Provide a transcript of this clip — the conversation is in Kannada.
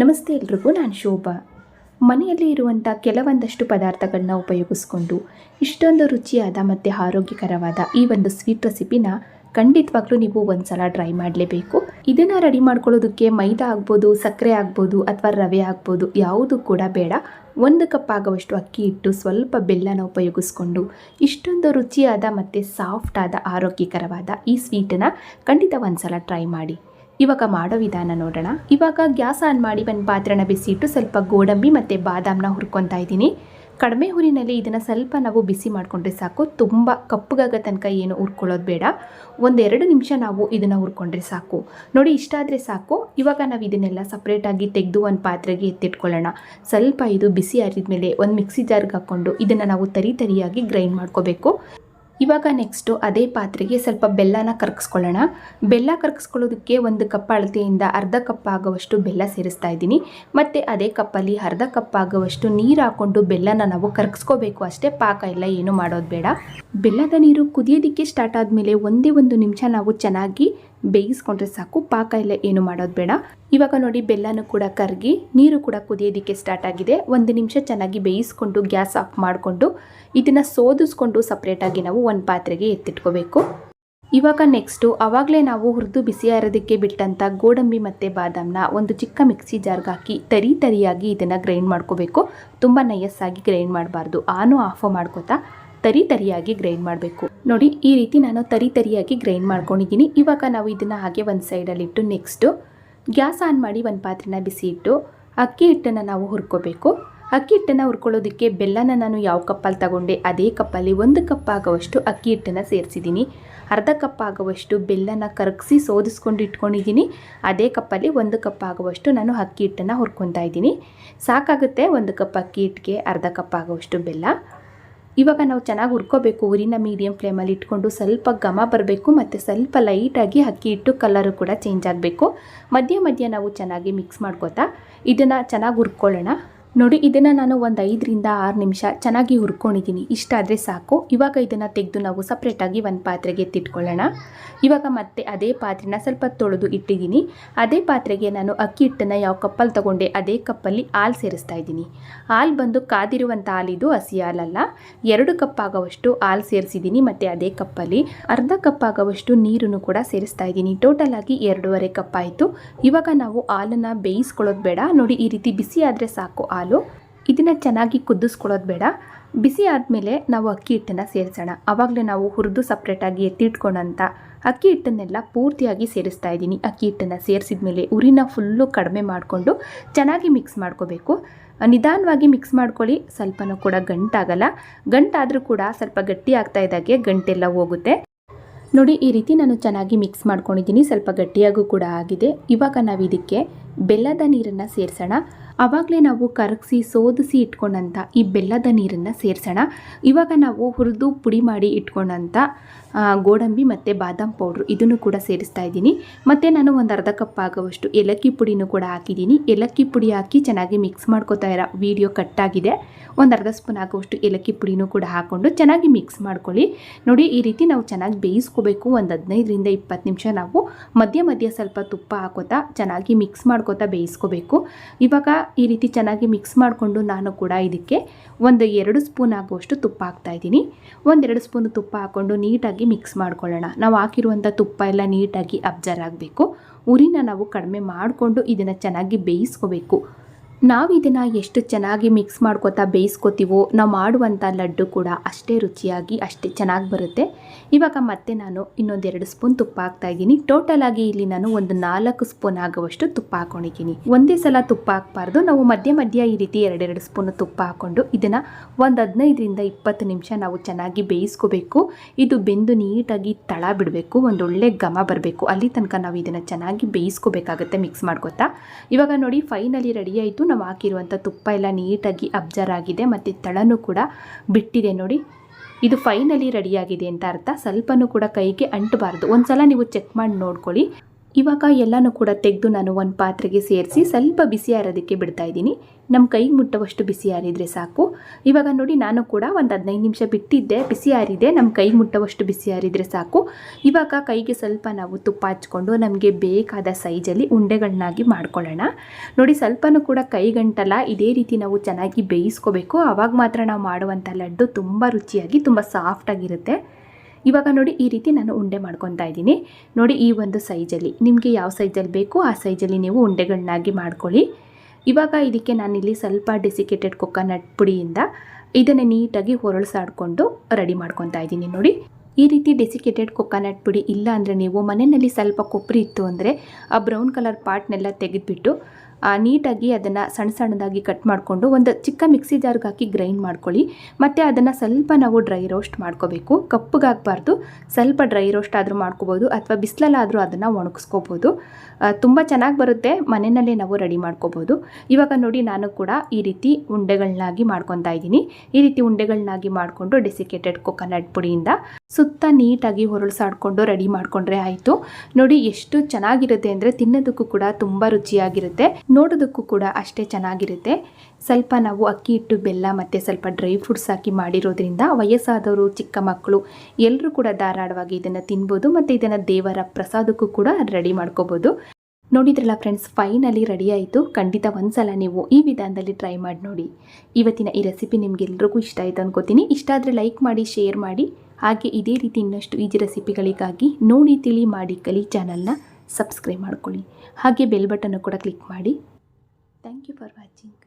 ನಮಸ್ತೆ ಎಲ್ರಿಗೂ, ನಾನು ಶೋಭಾ. ಮನೆಯಲ್ಲಿ ಇರುವಂಥ ಕೆಲವೊಂದಷ್ಟು ಪದಾರ್ಥಗಳನ್ನ ಉಪಯೋಗಿಸ್ಕೊಂಡು ಇಷ್ಟೊಂದು ರುಚಿಯಾದ ಮತ್ತು ಆರೋಗ್ಯಕರವಾದ ಈ ಒಂದು ಸ್ವೀಟ್ ರೆಸಿಪಿನ ಖಂಡಿತವಾಗ್ಲೂ ನೀವು ಒಂದ್ಸಲ ಟ್ರೈ ಮಾಡಲೇಬೇಕು. ಇದನ್ನು ರೆಡಿ ಮಾಡ್ಕೊಳ್ಳೋದಕ್ಕೆ ಮೈದಾ ಆಗ್ಬೋದು, ಸಕ್ಕರೆ ಆಗ್ಬೋದು ಅಥವಾ ರವೆ ಆಗ್ಬೋದು, ಯಾವುದು ಕೂಡ ಬೇಡ. ಒಂದು ಕಪ್ ಆಗುವಷ್ಟು ಅಕ್ಕಿ ಇಟ್ಟು ಸ್ವಲ್ಪ ಬೆಲ್ಲನ ಉಪಯೋಗಿಸ್ಕೊಂಡು ಇಷ್ಟೊಂದು ರುಚಿಯಾದ ಮತ್ತು ಸಾಫ್ಟ್ ಆದ, ಆರೋಗ್ಯಕರವಾದ ಈ ಸ್ವೀಟನ್ನು ಖಂಡಿತ ಒಂದ್ಸಲ ಟ್ರೈ ಮಾಡಿ. ಇವಾಗ ಮಾಡೋ ವಿಧಾನ ನೋಡೋಣ. ಇವಾಗ ಗ್ಯಾಸ್ ಆನ್ ಮಾಡಿ ಒಂದು ಪಾತ್ರೆನ ಬಿಸಿಟ್ಟು ಸ್ವಲ್ಪ ಗೋಡಂಬಿ ಮತ್ತು ಬಾದಾಮನ್ನ ಹುರ್ಕೊತಾ ಇದ್ದೀನಿ. ಕಡಿಮೆ ಹುರಿನಲ್ಲಿ ಇದನ್ನು ಸ್ವಲ್ಪ ನಾವು ಬಿಸಿ ಮಾಡಿಕೊಂಡ್ರೆ ಸಾಕು. ತುಂಬ ಕಪ್ಪಗಾಗೋ ತನಕ ಏನು ಹುರ್ಕೊಳ್ಳೋದು ಬೇಡ. ಒಂದೆರಡು ನಿಮಿಷ ನಾವು ಇದನ್ನು ಹುರ್ಕೊಂಡ್ರೆ ಸಾಕು. ನೋಡಿ, ಇಷ್ಟ ಆದರೆ ಸಾಕು. ಇವಾಗ ನಾವು ಇದನ್ನೆಲ್ಲ ಸಪ್ರೇಟಾಗಿ ತೆಗೆದು ಒಂದು ಪಾತ್ರೆಗೆ ಎತ್ತಿಟ್ಕೊಳ್ಳೋಣ. ಸ್ವಲ್ಪ ಇದು ಬಿಸಿ ಆರಿದ ಮೇಲೆ ಒಂದು ಮಿಕ್ಸಿ ಜಾರ್ಗೆ ಹಾಕ್ಕೊಂಡು ಇದನ್ನು ನಾವು ತರಿ ತರಿಯಾಗಿ ಗ್ರೈಂಡ್ ಮಾಡ್ಕೋಬೇಕು. ಇವಾಗ ನೆಕ್ಸ್ಟು ಅದೇ ಪಾತ್ರೆಗೆ ಸ್ವಲ್ಪ ಬೆಲ್ಲನ ಕರಗಿಸ್ಕೊಳ್ಳೋಣ ಬೆಲ್ಲ ಕರಗಿಸ್ಕೊಳ್ಳೋದಕ್ಕೆ ಒಂದು ಕಪ್ ಅಳತೆಯಿಂದ ಅರ್ಧ ಕಪ್ ಆಗುವಷ್ಟು ಬೆಲ್ಲ ಸೇರಿಸ್ತಾ ಇದ್ದೀನಿ. ಮತ್ತು ಅದೇ ಕಪ್ಪಲ್ಲಿ ಅರ್ಧ ಕಪ್ ಆಗುವಷ್ಟು ನೀರು ಹಾಕ್ಕೊಂಡು ಬೆಲ್ಲನ ನಾವು ಕರಗಿಸ್ಕೋಬೇಕು ಅಷ್ಟೇ ಪಾಕ ಇಲ್ಲ, ಏನು ಮಾಡೋದು ಬೇಡ. ಬೆಲ್ಲದ ನೀರು ಕುದಿಯೋದಕ್ಕೆ ಸ್ಟಾರ್ಟ್ ಆದಮೇಲೆ ಒಂದೇ ಒಂದು ನಿಮಿಷ ನಾವು ಚೆನ್ನಾಗಿ ಬೇಯಿಸ್ಕೊಂಡ್ರೆ ಸಾಕು. ಪಾಕ ಎಲ್ಲ ಏನು ಮಾಡೋದು ಬೇಡ. ಇವಾಗ ನೋಡಿ ಬೆಲ್ಲನೂ ಕೂಡ ಕರಗಿ, ನೀರು ಕೂಡ ಕುದಿಯೋದಿಕ್ಕೆ ಸ್ಟಾರ್ಟ್ ಆಗಿದೆ. ಒಂದು ನಿಮಿಷ ಚೆನ್ನಾಗಿ ಬೇಯಿಸ್ಕೊಂಡು ಗ್ಯಾಸ್ ಆಫ್ ಮಾಡಿಕೊಂಡು ಇದನ್ನು ಸೋದಿಸ್ಕೊಂಡು ಸಪ್ರೇಟಾಗಿ ನಾವು ಒಂದು ಪಾತ್ರೆಗೆ ಎತ್ತಿಟ್ಕೋಬೇಕು. ಇವಾಗ ನೆಕ್ಸ್ಟು ಆವಾಗಲೇ ನಾವು ಹುರಿದು ಬಿಸಿಯಾರೋದಕ್ಕೆ ಬಿಟ್ಟಂಥ ಗೋಡಂಬಿ ಮತ್ತು ಬಾದಾಮನ್ನ ಒಂದು ಚಿಕ್ಕ ಮಿಕ್ಸಿ ಜಾರ್ಗೆ ಹಾಕಿ ತರಿ ತರಿಯಾಗಿ ಇದನ್ನು ಗ್ರೈಂಡ್ ಮಾಡ್ಕೋಬೇಕು. ತುಂಬ ನಯಸ್ಸಾಗಿ ಗ್ರೈಂಡ್ ಮಾಡಬಾರ್ದು. ಆನು ಆಫ್ ಮಾಡ್ಕೋತಾ ತರಿ ತರಿಯಾಗಿ ಗ್ರೈಂಡ್ ಮಾಡಬೇಕು. ನೋಡಿ, ಈ ರೀತಿ ನಾನು ತರಿ ತರಿಯಾಗಿ ಗ್ರೈಂಡ್ ಮಾಡ್ಕೊಂಡಿದ್ದೀನಿ. ಇವಾಗ ನಾವು ಇದನ್ನು ಹಾಗೆ ಒಂದು ಸೈಡಲ್ಲಿಟ್ಟು ನೆಕ್ಸ್ಟು ಗ್ಯಾಸ್ ಆನ್ ಮಾಡಿ ಒಂದು ಪಾತ್ರೆನ ಬಿಸಿ ಇಟ್ಟು ಅಕ್ಕಿ ಹಿಟ್ಟನ್ನು ನಾವು ಹುರ್ಕೋಬೇಕು. ಅಕ್ಕಿ ಹಿಟ್ಟನ್ನು ಹುರ್ಕೊಳ್ಳೋದಕ್ಕೆ ಬೆಲ್ಲನ ನಾನು ಯಾವ ಕಪ್ಪಲ್ಲಿ ತಗೊಂಡೆ, ಅದೇ ಕಪ್ಪಲ್ಲಿ ಒಂದು ಕಪ್ ಆಗುವಷ್ಟು ಅಕ್ಕಿ ಹಿಟ್ಟನ್ನು ಸೇರಿಸಿದ್ದೀನಿ. ಅರ್ಧ ಕಪ್ ಆಗುವಷ್ಟು ಬೆಲ್ಲನ ಕರಗಿಸಿ ಸೋದಿಸ್ಕೊಂಡು ಇಟ್ಕೊಂಡಿದ್ದೀನಿ. ಅದೇ ಕಪ್ಪಲ್ಲಿ ಒಂದು ಕಪ್ ಆಗುವಷ್ಟು ನಾನು ಅಕ್ಕಿ ಹಿಟ್ಟನ್ನು ಹುರ್ಕೊತಾ ಇದ್ದೀನಿ. ಸಾಕಾಗುತ್ತೆ ಒಂದು ಕಪ್ ಅಕ್ಕಿ ಹಿಟ್ಟಿಗೆ ಅರ್ಧ ಕಪ್ ಆಗುವಷ್ಟು ಬೆಲ್ಲ. ಇವಾಗ ನಾವು ಚೆನ್ನಾಗಿ ಹುರ್ಕೋಬೇಕು, ಊರಿನ ಮೀಡಿಯಂ ಫ್ಲೇಮಲ್ಲಿ ಇಟ್ಕೊಂಡು ಸ್ವಲ್ಪ ಘಮ ಬರಬೇಕು ಮತ್ತು ಸ್ವಲ್ಪ ಲೈಟಾಗಿ ಅಕ್ಕಿ ಹಿಟ್ಟು ಕಲರು ಕೂಡ ಚೇಂಜ್ ಆಗಬೇಕು. ಮಧ್ಯ ಮಧ್ಯ ನಾವು ಚೆನ್ನಾಗಿ ಮಿಕ್ಸ್ ಮಾಡ್ಕೋತಾ, ಇದನ್ನು ಚೆನ್ನಾಗಿ ಹುರ್ಕೊಳ್ಳೋಣ. ನೋಡಿ, ಇದನ್ನು ನಾನು ಒಂದು ಐದರಿಂದ ಆರು ನಿಮಿಷ ಚೆನ್ನಾಗಿ ಹುರ್ಕೊಂಡಿದ್ದೀನಿ ಇಷ್ಟಾದರೆ ಸಾಕು. ಇವಾಗ ಇದನ್ನು ತೆಗೆದು ನಾವು ಸಪ್ರೇಟಾಗಿ ಒಂದು ಪಾತ್ರೆಗೆ ಎತ್ತಿಟ್ಕೊಳ್ಳೋಣ. ಇವಾಗ ಮತ್ತೆ ಅದೇ ಪಾತ್ರೆನ ಸ್ವಲ್ಪ ತೊಳೆದು ಇಟ್ಟಿದ್ದೀನಿ ಅದೇ ಪಾತ್ರೆಗೆ ನಾನು ಅಕ್ಕಿ ಹಿಟ್ಟನ್ನು ಯಾವ ಕಪ್ಪಲ್ಲಿ ತೊಗೊಂಡೆ, ಅದೇ ಕಪ್ಪಲ್ಲಿ ಹಾಲು ಸೇರಿಸ್ತಾ ಇದ್ದೀನಿ. ಹಾಲು ಬಂದು ಕಾದಿರುವಂಥ ಹಾಲಿದು ಹಸಿ ಹಾಲಲ್ಲ. ಎರಡು ಕಪ್ ಆಗೋವಷ್ಟು ಹಾಲು ಸೇರಿಸಿದ್ದೀನಿ ಮತ್ತು ಅದೇ ಕಪ್ಪಲ್ಲಿ. ಅರ್ಧ ಕಪ್ ಆಗೋವಷ್ಟು ನೀರನ್ನು ಕೂಡ ಸೇರಿಸ್ತಾ ಇದ್ದೀನಿ. ಟೋಟಲ್ ಆಗಿ ಎರಡೂವರೆ ಕಪ್ ಆಯಿತು. ಇವಾಗ ನಾವು ಹಾಲನ್ನು ಬೇಯಿಸ್ಕೊಳ್ಳೋದು ಬೇಡ. ನೋಡಿ, ಈ ರೀತಿ ಬಿಸಿ ಆದರೆ ಸಾಕು ಇದನ್ನು ಚೆನ್ನಾಗಿ ಕುದಿಸ್ಕೊಳ್ಳೋದು ಬೇಡ. ಬಿಸಿ ಆದಮೇಲೆ ನಾವು ಅಕ್ಕಿ ಹಿಟ್ಟನ್ನು ಸೇರಿಸೋಣ. ಆವಾಗಲೇ ನಾವು ಹುರಿದು ಸಪ್ರೇಟಾಗಿ ಎತ್ತಿಟ್ಕೊಂಡಂಥ ಅಕ್ಕಿ ಹಿಟ್ಟನ್ನೆಲ್ಲ ಪೂರ್ತಿಯಾಗಿ ಸೇರಿಸ್ತಾ ಇದ್ದೀನಿ. ಅಕ್ಕಿ ಹಿಟ್ಟನ್ನು ಸೇರಿಸಿದ ಮೇಲೆ ಉರಿನ ಫುಲ್ಲು ಕಡಿಮೆ ಮಾಡಿಕೊಂಡು ಚೆನ್ನಾಗಿ ಮಿಕ್ಸ್ ಮಾಡ್ಕೋಬೇಕು. ನಿಧಾನವಾಗಿ ಮಿಕ್ಸ್ ಮಾಡ್ಕೊಳ್ಳಿ. ಸ್ವಲ್ಪನೂ ಕೂಡ ಗಂಟಾಗಲ್ಲ. ಗಂಟಾದರೂ ಕೂಡ ಸ್ವಲ್ಪ ಗಟ್ಟಿ ಆಗ್ತಾ ಇದ್ದಾಗೆ ಗಂಟೆಲ್ಲ ಹೋಗುತ್ತೆ. ನೋಡಿ, ಈ ರೀತಿ ನಾನು ಚೆನ್ನಾಗಿ ಮಿಕ್ಸ್ ಮಾಡ್ಕೊಂಡಿದ್ದೀನಿ. ಸ್ವಲ್ಪ ಗಟ್ಟಿಯಾಗೂ ಕೂಡ ಆಗಿದೆ. ಇವಾಗ ನಾವು ಇದಕ್ಕೆ ಬೆಲ್ಲದ ನೀರನ್ನು ಸೇರಿಸೋಣ. ಆವಾಗಲೇ ನಾವು ಕರಗಿಸಿ, ಸೋದಿಸಿ ಇಟ್ಕೊಂಡಂಥ ಈ ಬೆಲ್ಲದ ನೀರನ್ನು ಸೇರಿಸೋಣ. ಇವಾಗ ನಾವು ಹುರಿದು ಪುಡಿ ಮಾಡಿ ಇಟ್ಕೊಂಡಂಥ ಗೋಡಂಬಿ ಮತ್ತು ಬಾದಾಮ್ ಪೌಡ್ರು ಇದನ್ನು ಕೂಡ ಸೇರಿಸ್ತಾ ಇದ್ದೀನಿ. ಮತ್ತು ನಾನು ಒಂದು ಅರ್ಧ ಕಪ್ ಆಗುವಷ್ಟು ಏಲಕ್ಕಿ ಪುಡಿನೂ ಕೂಡ ಹಾಕಿದ್ದೀನಿ. ಏಲಕ್ಕಿ ಪುಡಿ ಹಾಕಿ ಚೆನ್ನಾಗಿ ಮಿಕ್ಸ್ ಮಾಡ್ಕೋತಾ ಇರೋ. ವಿಡಿಯೋ ಕಟ್ಟಾಗಿದೆ ಒಂದು ಅರ್ಧ ಸ್ಪೂನ್ ಆಗುವಷ್ಟು ಏಲಕ್ಕಿ ಪುಡಿನೂ ಕೂಡ ಹಾಕ್ಕೊಂಡು ಚೆನ್ನಾಗಿ ಮಿಕ್ಸ್ ಮಾಡ್ಕೊಳ್ಳಿ. ನೋಡಿ, ಈ ರೀತಿ ನಾವು ಚೆನ್ನಾಗಿ ಬೇಯಿಸ್ಕೋಬೇಕು. ಒಂದು ಹದಿನೈದರಿಂದ ಇಪ್ಪತ್ತು ನಿಮಿಷ ನಾವು ಮಧ್ಯ ಮಧ್ಯ ಸ್ವಲ್ಪ ತುಪ್ಪ ಹಾಕೋತಾ ಚೆನ್ನಾಗಿ ಮಿಕ್ಸ್ ಮಾಡ್ಕೋತಾ ಬೇಯಿಸ್ಕೋಬೇಕು. ಇವಾಗ ಈ ರೀತಿ ಚೆನ್ನಾಗಿ ಮಿಕ್ಸ್ ಮಾಡಿಕೊಂಡು ನಾನು ಕೂಡ ಇದಕ್ಕೆ ಒಂದು ಎರಡು ಸ್ಪೂನ್ ಆಗುವಷ್ಟು ತುಪ್ಪ ಹಾಕ್ತಾ ಇದ್ದೀನಿ. ಒಂದೆರಡು ಸ್ಪೂನ್ ತುಪ್ಪ ಹಾಕ್ಕೊಂಡು ನೀಟಾಗಿ ಮಿಕ್ಸ್ ಮಾಡ್ಕೊಳ್ಳೋಣ. ನಾವು ಹಾಕಿರುವಂಥ ತುಪ್ಪ ಎಲ್ಲ ನೀಟಾಗಿ ಅಬ್ಸರ್ವ್ ಆಗಬೇಕು. ಉರಿನ ನಾವು ಕಡಿಮೆ ಮಾಡಿಕೊಂಡು ಇದನ್ನು ಚೆನ್ನಾಗಿ ಬೇಯಿಸ್ಕೋಬೇಕು. ನಾವು ಇದನ್ನು ಎಷ್ಟು ಚೆನ್ನಾಗಿ ಮಿಕ್ಸ್ ಮಾಡ್ಕೋತಾ ಬೇಯಿಸ್ಕೋತೀವೋ ನಾವು ಮಾಡುವಂಥ ಲಡ್ಡು ಕೂಡ ಅಷ್ಟೇ ರುಚಿಯಾಗಿ, ಅಷ್ಟೇ ಚೆನ್ನಾಗಿ ಬರುತ್ತೆ. ಇವಾಗ ಮತ್ತೆ ನಾನು ಇನ್ನೊಂದೆರಡು ಸ್ಪೂನ್ ತುಪ್ಪ ಹಾಕ್ತಾ ಇದ್ದೀನಿ. ಟೋಟಲ್ ಆಗಿ ಇಲ್ಲಿ ನಾನು ಒಂದು ನಾಲ್ಕು ಸ್ಪೂನ್ ಆಗುವಷ್ಟು ತುಪ್ಪ ಹಾಕೊಂಡಿದ್ದೀನಿ. ಒಂದೇ ಸಲ ತುಪ್ಪ ಹಾಕಬಾರ್ದು. ನಾವು ಮಧ್ಯ ಮಧ್ಯ ಈ ರೀತಿ ಎರಡೆರಡು ಸ್ಪೂನ್ ತುಪ್ಪ ಹಾಕ್ಕೊಂಡು ಇದನ್ನು ಒಂದು ಹದಿನೈದರಿಂದ ಇಪ್ಪತ್ತು ನಿಮಿಷ ನಾವು ಚೆನ್ನಾಗಿ ಬೇಯಿಸ್ಕೋಬೇಕು. ಇದು ಬೆಂದು ನೀಟಾಗಿ ತಳ ಬಿಡಬೇಕು ಒಂದು ಒಳ್ಳೆ ಘಮ ಬರಬೇಕು. ಅಲ್ಲಿ ತನಕ ನಾವು ಇದನ್ನು ಚೆನ್ನಾಗಿ ಬೇಯಿಸ್ಕೋಬೇಕಾಗುತ್ತೆ ಮಿಕ್ಸ್ ಮಾಡ್ಕೋತಾ. ಇವಾಗ ನೋಡಿ ಫೈನಲಿ ರೆಡಿ ಆಯಿತು. ನಾವು ಹಾಕಿರುವಂಥ ತುಪ್ಪ ಎಲ್ಲ ನೀಟಾಗಿ ಅಬ್ಸರ್ ಆಗಿದೆ ಮತ್ತು ತಳನೂ ಕೂಡ ಬಿಟ್ಟಿದೆ ನೋಡಿ. ಇದು ಫೈನಲಿ ರೆಡಿಯಾಗಿದೆ ಅಂತ ಅರ್ಥ. ಸ್ವಲ್ಪನೂ ಕೂಡ ಕೈಗೆ ಅಂಟಬಾರ್ದು. ಒಂದ್ಸಲ ನೀವು ಚೆಕ್ ಮಾಡಿ ನೋಡ್ಕೊಳ್ಳಿ. ಇವಾಗ ಎಲ್ಲನೂ ಕೂಡ ತೆಗೆದು ನಾನು ಒಂದು ಪಾತ್ರೆಗೆ ಸೇರಿಸಿ ಸ್ವಲ್ಪ ಬಿಸಿ ಆರೋದಕ್ಕೆ ಬಿಡ್ತಾ ಇದ್ದೀನಿ. ನಮ್ಮ ಕೈಗೆ ಮುಟ್ಟುವಷ್ಟು ಬಿಸಿ ಆರಿದ್ರೆ ಸಾಕು. ಇವಾಗ ನೋಡಿ ನಾನು ಕೂಡ ಒಂದು ಹದಿನೈದು ನಿಮಿಷ ಬಿಟ್ಟಿದ್ದೆ, ಬಿಸಿ ಆರಿದೆ ನಮ್ಮ ಕೈಗೆ ಮುಟ್ಟುವಷ್ಟು ಬಿಸಿ ಆರಿದ್ರೆ ಸಾಕು. ಇವಾಗ ಕೈಗೆ ಸ್ವಲ್ಪ ನಾವು ತುಪ್ಪ ಹಚ್ಕೊಂಡು ನಮಗೆ ಬೇಕಾದ ಸೈಜಲ್ಲಿ ಉಂಡೆಗಳನ್ನಾಗಿ ಮಾಡ್ಕೊಳ್ಳೋಣ. ನೋಡಿ ಸ್ವಲ್ಪನೂ ಕೂಡ ಕೈಗಂಟಲ್ಲ, ಇದೇ ರೀತಿ ನಾವು ಚೆನ್ನಾಗಿ ಬೇಯಿಸ್ಕೋಬೇಕು. ಆವಾಗ ಮಾತ್ರ ನಾವು ಮಾಡುವಂಥ ಲಡ್ಡು ತುಂಬ ರುಚಿಯಾಗಿ, ತುಂಬ ಸಾಫ್ಟಾಗಿರುತ್ತೆ ಇವಾಗ ನೋಡಿ ಈ ರೀತಿ ನಾನು ಉಂಡೆ ಮಾಡ್ಕೊತಾ ಇದ್ದೀನಿ. ನೋಡಿ ಈ ಒಂದು ಸೈಜಲ್ಲಿ ನಿಮಗೆ ಯಾವ ಸೈಜಲ್ಲಿ ಬೇಕೋ ಆ ಸೈಜಲ್ಲಿ ನೀವು ಉಂಡೆಗಳನ್ನಾಗಿ ಮಾಡ್ಕೊಳ್ಳಿ. ಇವಾಗ ಇದಕ್ಕೆ ನಾನಿಲ್ಲಿ ಸ್ವಲ್ಪ ಡೆಸಿಕೇಟೆಡ್ ಕೊಕೊನಟ್ ಪುಡಿಯಿಂದ ಇದನ್ನು ನೀಟಾಗಿ ಹೊರಳಿಸಾಡ್ಕೊಂಡು ರೆಡಿ ಮಾಡ್ಕೊತಾ ಇದ್ದೀನಿ ನೋಡಿ. ಈ ರೀತಿ ಡೆಸಿಕೇಟೆಡ್ ಕೊಕೊನಟ್ ಪುಡಿ ಇಲ್ಲ ಅಂದರೆ ನೀವು ಮನೆಯಲ್ಲಿ ಸ್ವಲ್ಪ ಕೊಬ್ಬರಿ ಇತ್ತು ಅಂದರೆ ಆ ಬ್ರೌನ್ ಕಲರ್ ಪಾರ್ಟ್ನೆಲ್ಲ ತೆಗೆದುಬಿಟ್ಟು ನೀಟಾಗಿ ಅದನ್ನು ಸಣ್ಣ ಸಣ್ಣದಾಗಿ ಕಟ್ ಮಾಡಿಕೊಂಡು ಒಂದು ಚಿಕ್ಕ ಮಿಕ್ಸಿ ಜಾರ್ಗೆ ಹಾಕಿ ಗ್ರೈಂಡ್ ಮಾಡ್ಕೊಳ್ಳಿ. ಮತ್ತು ಅದನ್ನು ಸ್ವಲ್ಪ ನಾವು ಡ್ರೈ ರೋಸ್ಟ್ ಮಾಡ್ಕೋಬೇಕು. ಕಪ್ಪಗಾಗಬಾರ್ದು ಸ್ವಲ್ಪ ಡ್ರೈ ರೋಸ್ಟ್ ಆದರೂ ಮಾಡ್ಕೋಬೋದು ಅಥವಾ ಬಿಸಿಲಲ್ಲಾದರೂ ಅದನ್ನು ಒಣಗಿಸ್ಕೋಬೋದು. ತುಂಬ ಚೆನ್ನಾಗಿ ಬರುತ್ತೆ. ಮನೆಯಲ್ಲೇ ನಾವು ರೆಡಿ ಮಾಡ್ಕೋಬೋದು. ಇವಾಗ ನೋಡಿ ನಾನು ಕೂಡ ಈ ರೀತಿ ಉಂಡೆಗಳನ್ನಾಗಿ ಮಾಡ್ಕೊತಾ ಇದ್ದೀನಿ. ಈ ರೀತಿ ಉಂಡೆಗಳನ್ನಾಗಿ ಮಾಡಿಕೊಂಡು ಡೆಸಿಕೇಟೆಡ್ ಕೊಕೊನಟ್ ಪುಡಿಯಿಂದ ಸುತ್ತ ನೀಟಾಗಿ ಹೊರಳಿಸಾಡ್ಕೊಂಡು ರೆಡಿ ಮಾಡಿಕೊಂಡ್ರೆ ಆಯಿತು. ನೋಡಿ ಎಷ್ಟು ಚೆನ್ನಾಗಿರುತ್ತೆ ಅಂದರೆ ತಿನ್ನೋದಕ್ಕೂ ಕೂಡ ತುಂಬ ರುಚಿಯಾಗಿರುತ್ತೆ. ನೋಡೋದಕ್ಕೂ ಕೂಡ ಅಷ್ಟೇ ಚೆನ್ನಾಗಿರುತ್ತೆ. ಸ್ವಲ್ಪ ನಾವು ಅಕ್ಕಿ ಹಿಟ್ಟು, ಬೆಲ್ಲ ಮತ್ತು ಸ್ವಲ್ಪ ಡ್ರೈ ಫ್ರೂಟ್ಸ್ ಹಾಕಿ ಮಾಡಿರೋದ್ರಿಂದ ವಯಸ್ಸಾದವರು, ಚಿಕ್ಕ ಮಕ್ಕಳು ಎಲ್ಲರೂ ಕೂಡ ಧಾರಾಳವಾಗಿ ಇದನ್ನು ತಿನ್ಬೋದು ಮತ್ತು ಇದನ್ನು ದೇವರ ಪ್ರಸಾದಕ್ಕೂ ಕೂಡ ರೆಡಿ ಮಾಡ್ಕೋಬೋದು. ನೋಡಿದ್ರಲ್ಲ ಫ್ರೆಂಡ್ಸ್ ಫೈನಲಿ ರೆಡಿ ಆಯಿತು. ಖಂಡಿತ ಒಂದ್ಸಲ ನೀವು ಈ ವಿಧಾನದಲ್ಲಿ ಟ್ರೈ ಮಾಡಿ ನೋಡಿ. ಇವತ್ತಿನ ಈ ರೆಸಿಪಿ ನಿಮಗೆಲ್ರಿಗೂ ಇಷ್ಟ ಆಯಿತು ಅನ್ಕೋತೀನಿ. ಇಷ್ಟ ಆದರೆ ಲೈಕ್ ಮಾಡಿ ಶೇರ್ ಮಾಡಿ. ಹಾಗೆ ಇದೇ ರೀತಿ ಇನ್ನಷ್ಟು ಈಜಿ ರೆಸಿಪಿಗಳಿಗಾಗಿ ನೋಡಿ, ತಿಳಿ ಮಾಡಿ ಕಲಿ ಚಾನಲ್ನ ಸಬ್ಸ್ಕ್ರೈಬ್ ಮಾಡ್ಕೊಳ್ಳಿ. ಹಾಗೆ ಬೆಲ್ ಬಟನ್ನು ಕೂಡ ಕ್ಲಿಕ್ ಮಾಡಿ. Thank you for watching